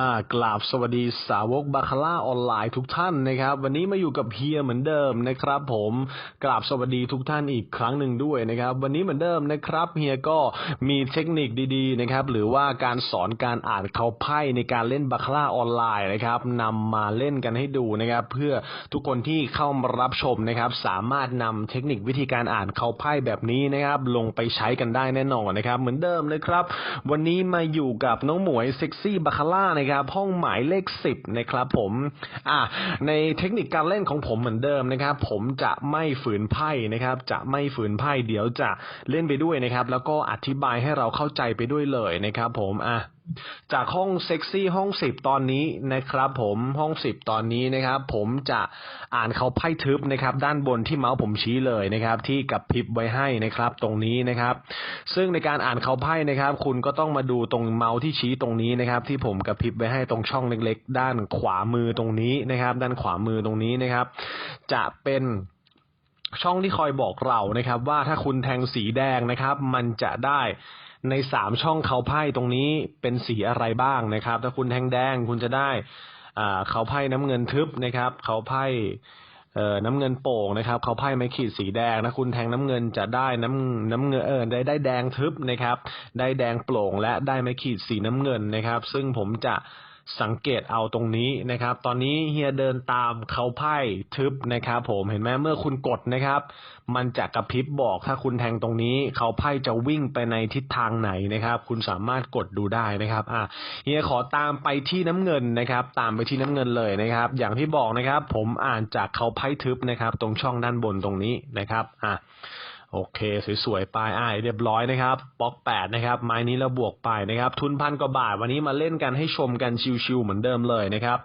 อ่ากราบสวัสดีสาวกบาคาร่าออนไลน์ทุกท่านนะครับ วันนี้มาอยู่กับเฮียเหมือนเดิมนะครับ ผมกราบสวัสดีทุกท่านอีกครั้งหนึ่งด้วยนะครับ วันนี้เหมือนเดิมนะครับเฮียก็มีเทคนิคดีๆนะครับ หรือว่าการสอนการอ่านเขาไพ่ในการเล่นบาคาร่าออนไลน์นะครับนำมาเล่นกันให้ดูนะครับ เพื่อทุกคนที่เข้ามารับชมนะครับ สามารถนำเทคนิควิธีการอ่านเขาไพ่แบบนี้นะครับ ลงไปใช้กันได้แน่นอนนะครับ เหมือนเดิมนะครับ วันนี้มาอยู่กับน้องหมวยเซ็กซี่บาคาร่าในะครับ ห้องหมายเลขสิบนะครับผมอ่าในเทคนิคการเล่นของผมเหมือนเดิมนะครับ ผมจะไม่ฝืนไพ่นะครับ จะไม่ฝืนไพ่เดี๋ยวจะเล่นไปด้วยนะครับ แล้วก็อธิบายให้เราเข้าใจไปด้วยเลยนะครับ ผมอะ จากห้องเซ็กซี่ห้องสิบตอนนี้นะครับ ผมห้องสิบตอนนี้นะครับ ผมจะอ่านเขาไพ่ทึบนะครับ ด้านบนที่เมาส์ผมชี้เลยนะครับ ที่กับพิบไว้ให้นะครับ ตรงนี้นะครับ ซึ่งในการอ่านเขาไพ่นะครับ คุณก็ต้องมาดูตรงเมาส์ที่ชี้ตรงนี้นะครับ ที่ผมกับพิบไว้ให้ตรงช่องเล็ก ๆ ด้านขวามือตรงนี้นะครับ ด้านขวามือตรงนี้นะครับ จะเป็นช่องที่คอยบอกเรานะครับ ว่าถ้าคุณแทงสีแดงนะครับ มันจะได้ ในสามช่องเขาไพ่ตรงนี้เป็นสีอะไรบ้างนะครับ ถ้าคุณแทงแดงคุณจะได้อ่าเขาไพ่น้ำเงินทึบนะครับ เขาไพ่เอ่อน้ำเงินโป่งนะครับ เขาไพ่ไม้ขีดสีแดงนะคุณแทงน้ำเงินจะได้น้ำน้ำเงินเออได้ได้แดงทึบนะครับ ได้แดงโปร่งและได้ไม้ขีดสีน้ำเงินนะครับ ซึ่งผมจะ สังเกตเอาตรงนี้นะครับ ตอนนี้เฮียเดินตามเขาไพ่ทึบนะครับ ผมเห็นไหมเมื่อคุณกดนะครับ มันจะกระพริบบอกถ้าคุณแทงตรงนี้ เขาไพ่จะวิ่งไปในทิศทางไหนนะครับ คุณสามารถกดดูได้นะครับอะเฮียขอตามไปที่น้ำเงินนะครับ ตามไปที่น้ำเงินเลยนะครับ อย่างที่บอกนะครับ ผมอ่านจากเขาไพ่ทึบนะครับ ตรงช่องด้านบนตรงนี้นะครับอะ โอเค สวยๆไปอ่ายเรียบร้อยนะครับบล็อกแปดนะครับ ไม้นี้เราบวกไปนะครับ ทุนพันกว่าบาทวันนี้มาเล่นกันให้ชมกันชิวๆเหมือนเดิมเลยนะครับ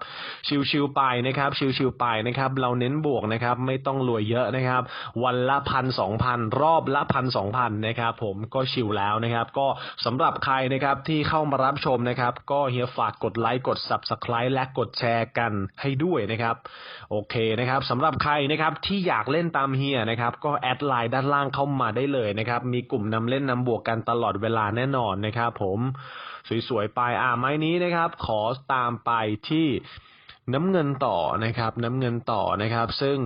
ชิวๆไปนะครับ ชิวๆไปนะครับ เราเน้นบวกนะครับ ไม่ต้องรวยเยอะนะครับ วันละพันสองพันรอบละพันสองพันนะครับ ผมก็ชิวแล้วนะครับ ก็สำหรับใครนะครับที่เข้ามารับชมนะครับ ก็เฮียฝากกดไลค์กด subscribe และกดแชร์กันให้ด้วยนะครับ โอเคนะครับสำหรับใครนะครับที่อยากเล่นตามเฮียนะครับ ก็แอดไลน์ด้านล่างเข้าข้ามาได้เลยนะครับ มีกลุ่มนำเล่นนำบวกกันตลอดเวลาแน่นอนนะครับผมสวยๆไปอ่าไม้นี้นะครับ ขอตามไปที่น้ำเงินต่อนะครับ น้ำเงินต่อนะครับ ซึ่ง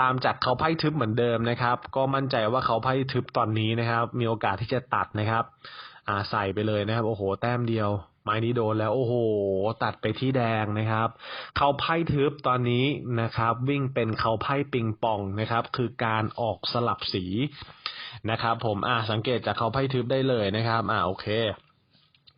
ตามจากเขาไพ่ทึบเหมือนเดิมนะครับ ก็มั่นใจว่าเขาไพ่ทึบตอนนี้นะครับ มีโอกาสที่จะตัดนะครับ อ่าใส่ไปเลยนะครับ โอ้โห แต้มเดียว ไม้นี้โดนแล้วโอ้โห ตัดไปที่แดงนะครับ เขาไพ่ทึบตอนนี้นะครับ วิ่งเป็นเขาไพ่ปิงปองนะครับ คือการออกสลับสีนะครับ ผมอ่าสังเกตจากเขาไพ่ทึบได้เลยนะครับ อ่าโอเค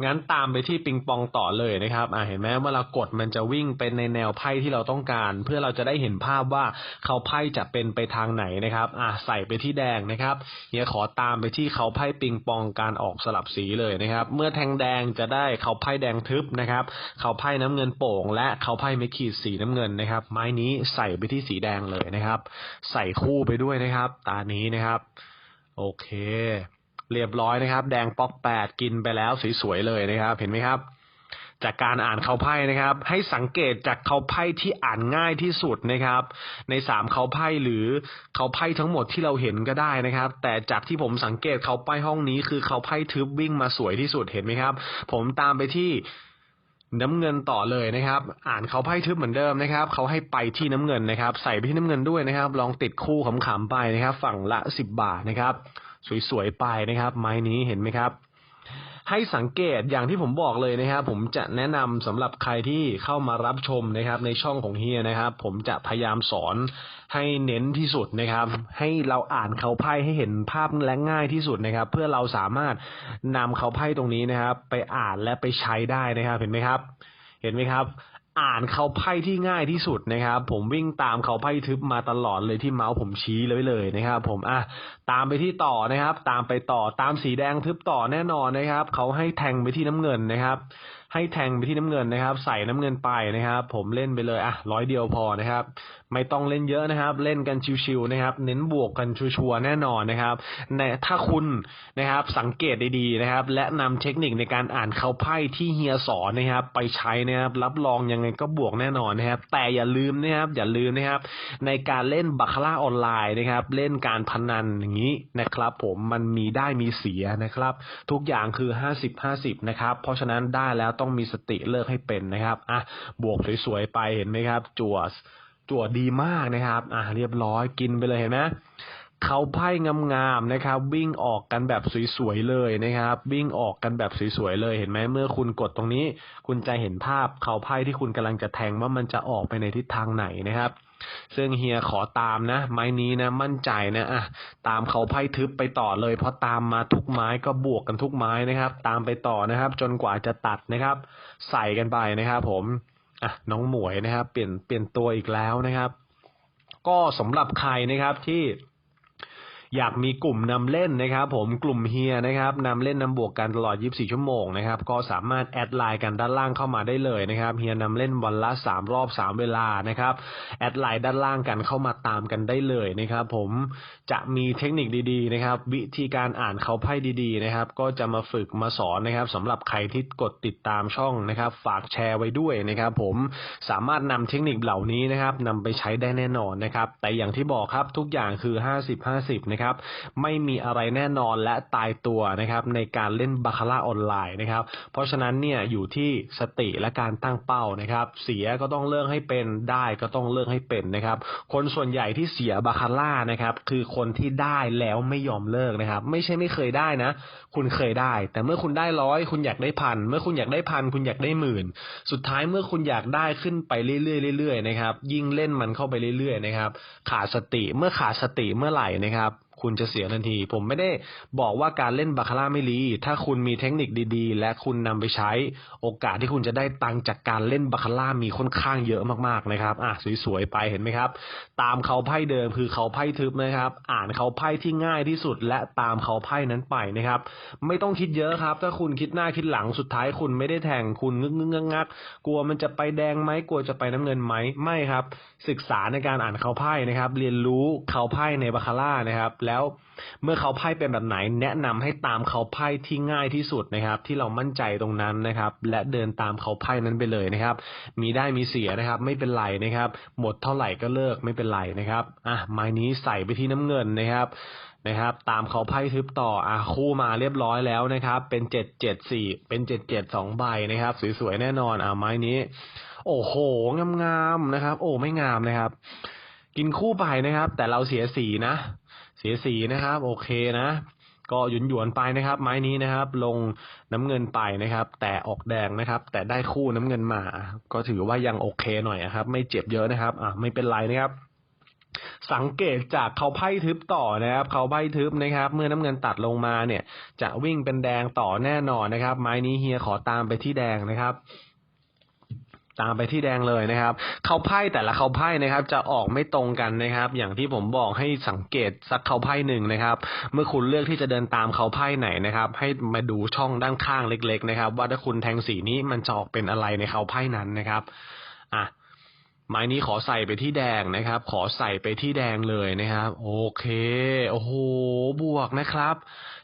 งั้นตามไปที่ปิงปองต่อเลยนะครับอ่าเห็นไหมเมื่อเรากดมันจะวิ่งเป็นในแนวไพ่ที่เราต้องการ เพื่อเราจะได้เห็นภาพว่าเขาไพ่จะเป็นไปทางไหนนะครับอ่าใส่ไปที่แดงนะครับเฮียขอตามไปที่เขาไพ่ปิงปองการออกสลับสีเลยนะครับ เมื่อแทงแดงจะได้เขาไพ่แดงทึบนะครับเขาไพ่น้ำเงินโป่ง และเขาไพ่ไม่ขีดสีน้ำเงินนะครับ ไม้นี้ใส่ไปที่สีแดงเลยนะครับ ใส่คู่ไปด้วยนะครับ ตานี้นะครับ โอเค เรียบร้อยนะครับ แดงป๊อกแปดกินไปแล้วสวยๆเลยนะครับ เห็นไหมครับ จากการอ่านเขาไพ่นะครับ ให้สังเกตจากเขาไพ่ที่อ่านง่ายที่สุดนะครับ ในสามเขาไพ่หรือเขาไพ่ทั้งหมดที่เราเห็นก็ได้นะครับ แต่จากที่ผมสังเกตเขาไพ่ห้องนี้คือเขาไพ่ทึบวิ่งมาสวยที่สุดเห็นไหมครับ ผมตามไปที่น้ำเงินต่อเลยนะครับ อ่านเขาไพ่ทึบเหมือนเดิมนะครับเขาให้ไปที่น้ำเงินนะครับ ใส่ไปที่น้ำเงินด้วยนะครับ ลองติดคู่ขำๆไปนะครับ ฝั่งละสิบบาทนะครับ สวยๆไปนะครับ ไม้นี้เห็นไหมครับ ให้สังเกตอย่างที่ผมบอกเลยนะครับ ผมจะแนะนำสำหรับใครที่เข้ามารับชมนะครับ ในช่องของเฮียนะครับ ผมจะพยายามสอนให้เน้นที่สุดนะครับ ให้เราอ่านเขาไพ่ให้เห็นภาพและง่ายที่สุดนะครับ เพื่อเราสามารถนำเขาไพ่ตรงนี้นะครับ ไปอ่านและไปใช้ได้นะครับ เห็นไหมครับ เห็นไหมครับ อ่านเขาไพ่ที่ง่ายที่สุดนะครับ ผมวิ่งตามเขาไพ่ทึบมาตลอดเลยที่เมาส์ผมชี้เลยเลยนะครับ ผมอะตามไปที่ต่อนะครับ ตามไปต่อตามสีแดงทึบต่อแน่นอนนะครับ เขาให้แทงไปที่น้ำเงินนะครับ ให้แทงไปที่น้ำเงินนะครับ ใส่น้ำเงินไปนะครับ ผมเล่นไปเลยอะร้อยเดียวพอนะครับ ไม่ต้องเล่นเยอะนะครับ เล่นกันชิวๆนะครับ เน้นบวกกันชัวร์ๆแน่นอนนะครับในถ้าคุณนะครับสังเกตดีๆนะครับ และนำเทคนิคในการอ่านเขาไพ่ที่เฮียสอนนะครับ ไปใช้นะครับ รับรองยังไงก็บวกแน่นอนนะครับ แต่อย่าลืมนะครับ อย่าลืมนะครับ ในการเล่นบัคาร่าออนไลน์นะครับ เล่นการพนันอย่างนี้นะครับ ผมมันมีได้มีเสียนะครับ ทุกอย่างคือ 50 50 นะครับ เพราะฉะนั้นได้แล้วต้องมีสติเลิกให้เป็นนะครับอะบวกสวยๆไปเห็นไหมครับจั่ว จั่วดีมากนะครับ อะเรียบร้อยกินไปเลยเห็นไหมเขาไพ่งามๆนะครับ วิ่งออกกันแบบสวยๆเลยนะครับ วิ่งออกกันแบบสวยๆเลยเห็นไหมเมื่อคุณกดตรงนี้ คุณจะเห็นภาพเขาไพ่ที่คุณกำลังจะแทงว่ามันจะออกไปในทิศทางไหนนะครับ ซึ่งเฮียขอตามนะ ไม้นี้นะมั่นใจนะอะตามเขาไพ่ทึบไปต่อเลย เพราะตามมาทุกไม้ก็บวกกันทุกไม้นะครับ ตามไปต่อนะครับ จนกว่าจะตัดนะครับ ใส่กันไปนะครับ ผม อะน้องหมวยนะครับ เปลี่ยนเปลี่ยนตัวอีกแล้วนะครับ ก็สำหรับใครนะครับที่ อยากมีกลุ่มนำเล่นนะครับผมกลุ่มเฮียนะครับนำเล่นนำบวกกันตลอด 24 ชั่วโมงนะครับก็สามารถแอดไลน์กันด้านล่างเข้ามาได้เลยนะครับเฮียนำเล่นวันละ 3 รอบ 3 เวลานะครับแอดไลน์ด้านล่างกันเข้ามาตามกันได้เลยนะครับผมจะมีเทคนิคดีๆนะครับวิธีการอ่านเขาไพ่ดีๆนะครับก็จะมาฝึกมาสอนนะครับสำหรับใครที่กดติดตามช่องนะครับ ฝากแชร์ไว้ด้วยนะครับผมสามารถนำเทคนิคเหล่านี้นะครับนำไปใช้ได้แน่นอนนะครับแต่อย่างที่บอกครับทุกอย่างคือ 50-50นะครับไม่มีอะไรแน่นอนและตายตัวนะครับในการเล่นบาคาร่าออนไลน์นะครับ เพราะฉะนั้นเนี่ยอยู่ที่สติและการตั้งเป้านะครับ เสียก็ต้องเลิกให้เป็นได้ก็ต้องเลิกให้เป็นนะครับ คนส่วนใหญ่ที่เสียบาคาร่านะครับคือคนที่ได้แล้วไม่ยอมเลิกนะครับ ไม่ใช่ไม่เคยได้นะ คุณเคยได้ แต่เมื่อคุณได้ร้อยคุณอยากได้พันเมื่อคุณอยากได้พันคุณอยากได้หมื่น สุดท้ายเมื่อคุณอยากได้ขึ้นไปเรื่อยๆเรื่อยๆนะครับ ยิ่งเล่นมันเข้าไปเรื่อยๆนะครับ ขาดสติเมื่อขาดสติเมื่อไหร่นะครับคุณจะเสียทันที ผมไม่ได้บอกว่าการเล่นบาคาร่าไม่ดีถ้าคุณมีเทคนิคดีๆ และคุณนำไปใช้ โอกาสที่คุณจะได้ตังจากการเล่นบาคาร่ามีค่อนข้างเยอะมากๆนะครับอะสวยๆไปเห็นไหมครับ ตามเขาไพ่เดิมคือเขาไพ่ทึบนะครับ อ่านเขาไพ่ที่ง่ายที่สุด และตามเขาไพ่นั้นไปนะครับ ไม่ต้องคิดเยอะครับ ถ้าคุณคิดหน้าคิดหลังสุดท้ายคุณไม่ได้แทงคุณงึกงึกงักงักกลัวมันจะไปแดงไหมกลัวจะไปน้ำเงินไหมไม่ครับ ศึกษาในการอ่านเขาไพ่นะครับ เรียนรู้เขาไพ่ในบาคาร่านะครับแล้วเมื่อเขาไพ่เป็นแบบไหน แนะนำให้ตามเขาไพ่ที่ง่ายที่สุดนะครับ ที่เรามั่นใจตรงนั้นนะครับ และเดินตามเขาไพ่นั้นไปเลยนะครับ มีได้มีเสียนะครับ ไม่เป็นไรนะครับ หมดเท่าไหร่ก็เลิกไม่เป็นไรนะครับอะไม้นี้ใส่ไปที่น้ำเงินนะครับนะครับ ตามเขาไพ่ทึบต่ออะคู่มาเรียบร้อยแล้วนะครับ เป็นเจ็ดเจ็ดสี่เป็นเจ็ดเจ็ดสองใบนะครับ สวยๆแน่นอนอะไม้นี้ โอ้โหงามๆนะครับ โอ้ไม่งามนะครับ กินคู่ไปนะครับ แต่เราเสียสีนะ สียสีนะครับ โอเคนะ ก็หยุนหยวนไปนะครับ ไม้นี้นะครับ ลงน้ำเงินไปนะครับ แต่ออกแดงนะครับ แต่ได้คู่น้ำเงินมา ก็ถือว่ายังโอเคหน่อยนะครับ ไม่เจ็บเยอะนะครับ อะไม่เป็นไรนะครับสังเกตจากเขาไพ่ทึบต่อนะครับเขาไพ่ทึบนะครับ เมื่อน้ำเงินตัดลงมาเนี่ย จะวิ่งเป็นแดงต่อแน่นอนนะครับ ไม้นี้เฮียขอตามไปที่แดงนะครับ ตามไปที่แดงเลยนะครับเขาไพ่แต่ละเขาไพ่นะครับ จะออกไม่ตรงกันนะครับ อย่างที่ผมบอกให้สังเกตสักเขาไพ่หนึ่งนะครับ เมื่อคุณเลือกที่จะเดินตามเขาไพ่ไหนนะครับ ให้มาดูช่องด้านข้างเล็ก ๆ นะครับ ว่าถ้าคุณแทงสีนี้มันจะออกเป็นอะไรในเขาไพ่นั้นนะครับอะไม้นี้ขอใส่ไปที่แดงนะครับ ขอใส่ไปที่แดงเลยนะครับ โอเคโอ้โหบวกนะครับ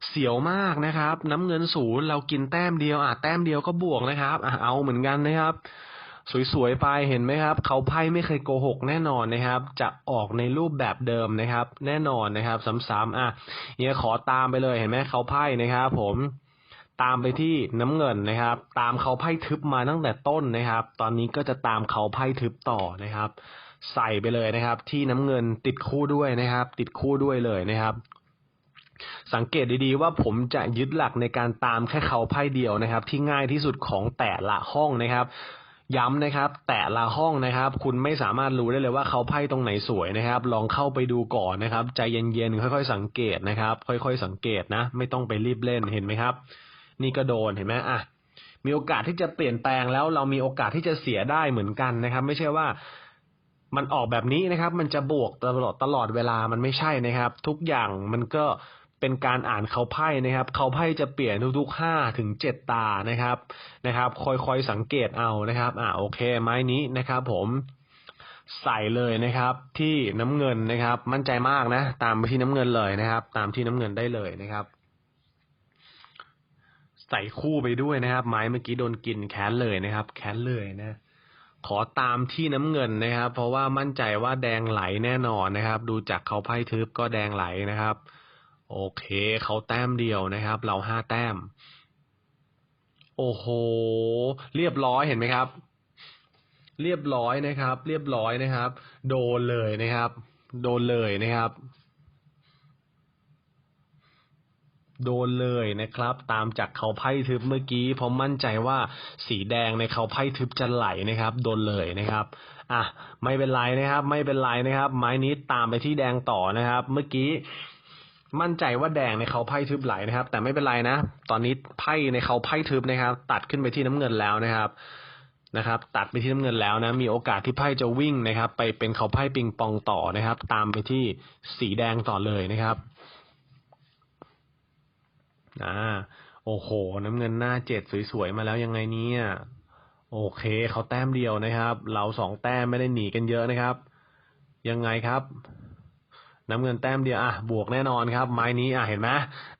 เสียวมากนะครับ น้ำเงินศูนย์เรากินแต้มเดียวอะแต้มเดียวก็บวกนะครับอะเอาเหมือนกันนะครับ สวยๆไปเห็นไหมครับ เขาไพ่ไม่เคยโกหกแน่นอนนะครับ จะออกในรูปแบบเดิมนะครับ แน่นอนนะครับซ้ำๆอะเฮียขอตามไปเลยเห็นไหมเขาไพ่นะครับ ผมตามไปที่น้ำเงินนะครับ ตามเขาไพ่ทึบมาตั้งแต่ต้นนะครับ ตอนนี้ก็จะตามเขาไพ่ทึบต่อนะครับ ใส่ไปเลยนะครับ ที่น้ำเงินติดคู่ด้วยนะครับ ติดคู่ด้วยเลยนะครับ สังเกตดีๆว่าผมจะยึดหลักในการตามแค่เขาไพ่เดียวนะครับ ที่ง่ายที่สุดของแต่ละห้องนะครับ ย้ำนะครับ แต่ละห้องนะครับ คุณไม่สามารถรู้ได้เลยว่าเขาไพ่ตรงไหนสวยนะครับ ลองเข้าไปดูก่อนนะครับ ใจเย็นๆค่อยๆ สังเกตนะครับ ค่อยๆ สังเกตนะ ไม่ต้องไปรีบเล่นเห็นไหมครับ นี่ก็โดนเห็นไหมอะมีโอกาสที่จะเปลี่ยนแปลงแล้วเรามีโอกาสที่จะเสียได้เหมือนกันนะครับ ไม่ใช่ว่ามันออกแบบนี้นะครับ มันจะบวกตลอดตลอดเวลามันไม่ใช่นะครับ ทุกอย่างมันก็ เป็นการอ่านเขาไพ่นะครับ เขาไพ่จะเปลี่ยนทุกๆห้าถึงเจ็ดตานะครับนะครับ คอยๆสังเกตเอานะครับ อ่าโอเค ไม้นี้นะครับผมใส่เลยนะครับ ที่น้ำเงินนะครับ มั่นใจมากนะ ตามไปที่น้ำเงินเลยนะครับ ตามที่น้ำเงินได้เลยนะครับ ใส่คู่ไปด้วยนะครับ ไม้เมื่อกี้โดนกินแค้นเลยนะครับ แค้นเลยนะขอตามที่น้ำเงินนะครับ เพราะว่ามั่นใจว่าแดงไหลแน่นอนนะครับ ดูจากเขาไพ่ทึบก็แดงไหลนะครับ โอเค เขาแต้มเดียวนะครับ เราห้าแต้ม โอ้โห เรียบร้อยเห็นไหมครับ เรียบร้อยนะครับ เรียบร้อยนะครับ โดนเลยนะครับ โดนเลยนะครับ โดนเลยนะครับ ตามจากเขาไพ่ทึบเมื่อกี้ผมมั่นใจว่าสีแดงในเขาไพ่ทึบจะไหลนะครับ โดนเลยนะครับอะไม่เป็นไรนะครับ ไม่เป็นไรนะครับ ไม้นี้ตามไปที่แดงต่อนะครับ เมื่อกี้ มั่นใจว่าแดงในเขาไพ่ทึบไหลนะครับ แต่ไม่เป็นไรนะ ตอนนี้ไพ่ในเขาไพ่ทึบนะครับ ตัดขึ้นไปที่น้ำเงินแล้วนะครับนะครับ ตัดไปที่น้ำเงินแล้วนะ มีโอกาสที่ไพ่จะวิ่งนะครับ ไปเป็นเขาไพ่ปิงปองต่อนะครับ ตามไปที่สีแดงต่อเลยนะครับอ่าโอ้โห น้ำเงินหน้าเจ็ดสวยๆมาแล้วยังไงเนี่ยโอเคเขาแต้มเดียวนะครับ เราสองแต้มไม่ได้หนีกันเยอะนะครับ ยังไงครับ น้ำเงินแต้มเดียวอะบวกแน่นอนครับ ไม้นี้อะเห็นไหม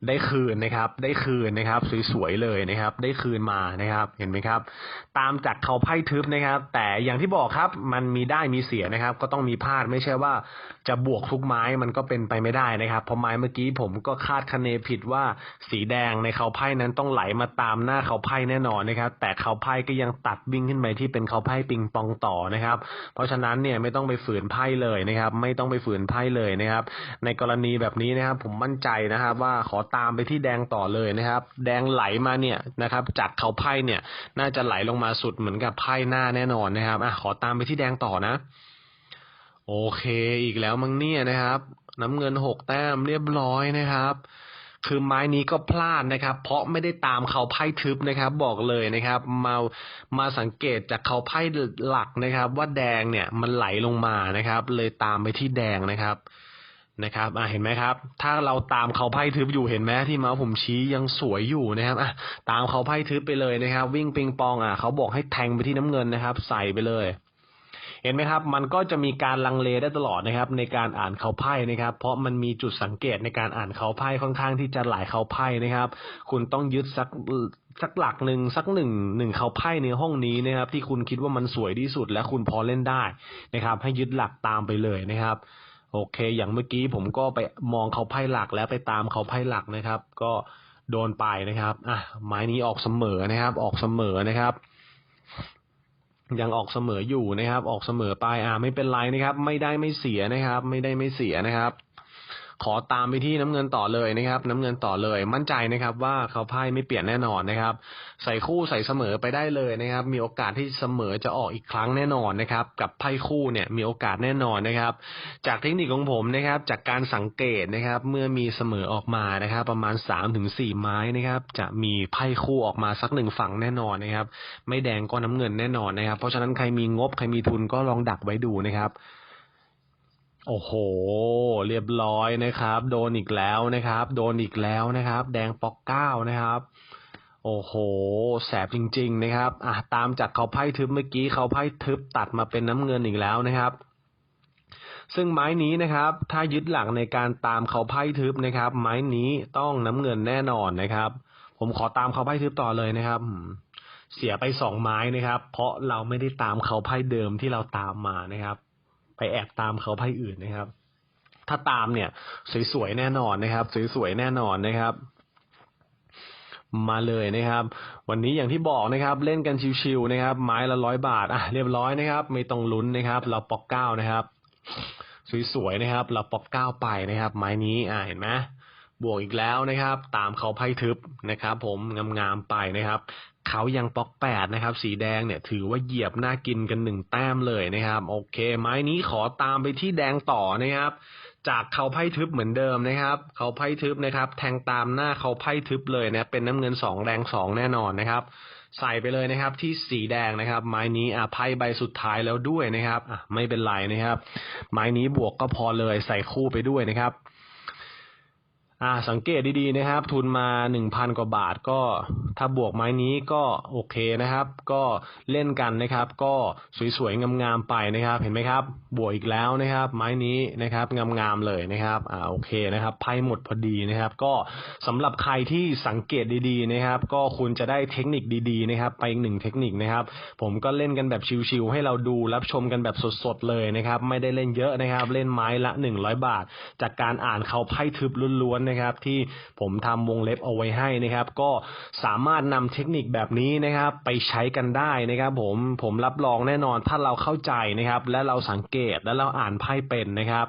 ได้คืนนะครับ ได้คืนนะครับสวยๆเลยนะครับ ได้คืนมานะครับ เห็นไหมครับ ตามจากเขาไพ่ทึบนะครับ แต่อย่างที่บอกครับมันมีได้มีเสียนะครับ ก็ต้องมีพลาดไม่ใช่ว่าจะบวกทุกไม้มันก็เป็นไปไม่ได้นะครับเพราะไม้เมื่อกี้ผมก็คาดคะเนผิดว่าสีแดงในเขาไพ่นั้นต้องไหลมาตามหน้าเขาไพ่แน่นอนนะครับ แต่เขาไพ่ก็ยังตัดวิ่งขึ้นไปที่เป็นเขาไพ่ปิงปองต่อนะครับ เพราะฉะนั้นเนี่ยไม่ต้องไปฝืนไพ่เลยนะครับ ไม่ต้องไปฝืนไพ่เลยนะครับในกรณีแบบนี้นะครับ ผมมั่นใจนะครับ ว่าขอตามไปที่แดงต่อเลยนะครับ แดงไหลมาเนี่ยนะครับ จากเขาไพ่เนี่ย น่าจะไหลลงมาสุดเหมือนกับไพ่หน้าแน่นอนนะครับอะขอตามไปที่แดงต่อนะ โอเค อีกแล้วมั้งเนี่ยนะครับ น้ำเงินหกแต้มเรียบร้อยนะครับคือไม้นี้ก็พลาดนะครับ เพราะไม่ได้ตามเขาไพ่ทึบนะครับ บอกเลยนะครับ มามาสังเกตจากเขาไพ่หลักนะครับ ว่าแดงเนี่ยมันไหลลงมานะครับ เลยตามไปที่แดงนะครับ นะครับอะเห็นไหมครับ ถ้าเราตามเขาไพ่ทึบอยู่เห็นไหมที่เมาส์ผมชี้ยังสวยอยู่นะครับอะตามเขาไพ่ทึบไปเลยนะครับ วิ่งปิงปองอะเขาบอกให้แทงไปที่น้ำเงินนะครับ ใส่ไปเลย เห็นไหมครับ มันก็จะมีการลังเลได้ตลอดนะครับ ในการอ่านเขาไพ่นะครับ เพราะมันมีจุดสังเกตในการอ่านเขาไพ่ค่อนข้างที่จะหลายเขาไพ่นะครับ คุณต้องยึดสักสักหลักหนึ่งสักหนึ่งหนึ่งเขาไพ่ในห้องนี้นะครับ ที่คุณคิดว่ามันสวยที่สุดและคุณพอเล่นได้นะครับ ให้ยึดหลักตามไปเลยนะครับ โอเค อย่างเมื่อกี้ผมก็ไปมองเขาไพ่หลักแล้วไปตามเขาไพ่หลักนะครับ ก็โดนไปนะครับ อะไม้นี้ออกเสมอนะครับ ออกเสมอนะครับ ยังออกเสมออยู่นะครับ ออกเสมอไป อ่า ไม่เป็นไรนะครับ ไม่ได้ไม่เสียนะครับ ไม่ได้ไม่เสียนะครับ ขอตามไปที่น้ำเงินต่อเลยนะครับ น้ำเงินต่อเลย มั่นใจนะครับ ว่าเขาไพ่ไม่เปลี่ยนแน่นอนนะครับ ใส่คู่ใส่เสมอไปได้เลยนะครับ มีโอกาสที่เสมอจะออกอีกครั้งแน่นอนนะครับ กับไพ่คู่เนี่ยมีโอกาสแน่นอนนะครับ จากเทคนิคของผมนะครับ จากการสังเกตนะครับ เมื่อมีเสมอออกมานะครับ ประมาณ3าถึงสไม้นะครับ จะมีไพ่คู่ออกมาสักหนึ่งฝั่งแน่นอนนะครับ ไม่แดงก็น้ำเงินแน่นอนนะครับ เพราะฉะนั้นใครมีงบใครมีทุนก็ลองดักไว้ดูนะครับ โอ้โห เรียบร้อยนะครับ โดนอีกแล้วนะครับ โดนอีกแล้วนะครับ แดงปอกเก้านะครับ โอ้โห แสบจริง ๆ นะครับอะตามจากเขาไพ่ทึบเมื่อกี้เขาไพ่ทึบตัดมาเป็นน้ำเงินอีกแล้วนะครับซึ่งไม้นี้นะครับ ถ้ายึดหลักในการตามเขาไพ่ทึบนะครับ ไม้นี้ต้องน้ำเงินแน่นอนนะครับ ผมขอตามเขาไพ่ทึบต่อเลยนะครับ เสียไปสองไม้นะครับ เพราะเราไม่ได้ตามเขาไพ่เดิมที่เราตามมานะครับ ไปแอบตามเขาไพ่อื่นนะครับ ถ้าตามเนี่ย สวยๆแน่นอนนะครับ สวยๆแน่นอนนะครับมาเลยนะครับ วันนี้อย่างที่บอกนะครับ เล่นกันชิวๆนะครับ ไม้ละร้อยบาทอะเรียบร้อยนะครับ ไม่ต้องลุ้นนะครับ เราปอกเก้านะครับ สวยๆนะครับ เราปอกเก้าไปนะครับ ไม้นี้อ่าเห็นไหมบวกอีกแล้วนะครับ ตามเขาไพ่ทึบนะครับ ผมงามๆไปนะครับ เขายังปอกแปดนะครับ สีแดงเนี่ยถือว่าเหยียบน่ากินกันหนึ่งแต้มเลยนะครับ โอเค ไม้นี้ขอตามไปที่แดงต่อนะครับ จากเขาไพ่ทึบเหมือนเดิมนะครับ เขาไพ่ทึบนะครับ แทงตามหน้าเขาไพ่ทึบเลยนะเป็นน้ำเงินสองแดงสองแน่นอนนะครับ ใส่ไปเลยนะครับ ที่สีแดงนะครับ ไม้นี้อะไพ่ใบสุดท้ายแล้วด้วยนะครับอะไม่เป็นไรนะครับ ไม้นี้บวกก็พอเลยใส่คู่ไปด้วยนะครับ อ่าสังเกตดีๆนะครับ ทุนมาหนึ่งพันกว่าบาทก็ถ้าบวกไม้นี้ก็โอเคนะครับ ก็เล่นกันนะครับ ก็สวยๆงามๆไปนะครับ เห็นไหมครับ บวกอีกแล้วนะครับ ไม้นี้นะครับงามๆเลยนะครับอ่าโอเคนะครับไพ่หมดพอดีนะครับ ก็สำหรับใครที่สังเกตดีๆนะครับ ก็คุณจะได้เทคนิคดีๆนะครับ ไปอีกหนึ่งเทคนิคนะครับ ผมก็เล่นกันแบบชิวๆให้เราดูรับชมกันแบบสดๆเลยนะครับ ไม่ได้เล่นเยอะนะครับ เล่นไม้ละ 100 บาท จากการอ่านเขาไพ่ทึบล้วนๆนะครับที่ผมทำวงเล็บเอาไว้ให้นะครับ ก็สามารถนำเทคนิคแบบนี้นะครับไปใช้กันได้นะครับผมผมรับรองแน่นอนถ้าเราเข้าใจนะครับ และเราสังเกตและเราอ่านไพ่เป็นนะครับ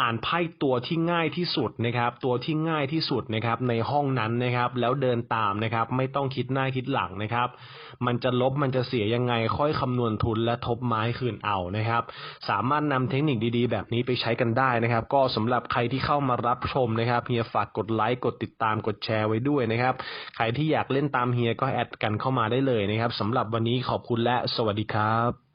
อ่านไพ่ตัวที่ง่ายที่สุดนะครับ ตัวที่ง่ายที่สุดนะครับในห้องนั้นนะครับ แล้วเดินตามนะครับ ไม่ต้องคิดหน้าคิดหลังนะครับ มันจะลบมันจะเสียยังไงค่อยคำนวณทุนและทบไม้คืนเอานะครับ สามารถนำเทคนิคดีๆ แบบนี้ไปใช้กันได้นะครับ ก็สำหรับใครที่เข้ามารับชมนะครับเฮียฝากกดไลค์กดติดตามกดแชร์ไว้ด้วยนะครับ ใครที่อยากเล่นตามเฮียก็แอดกันเข้ามาได้เลยนะครับสำหรับวันนี้ขอบคุณและสวัสดีครับ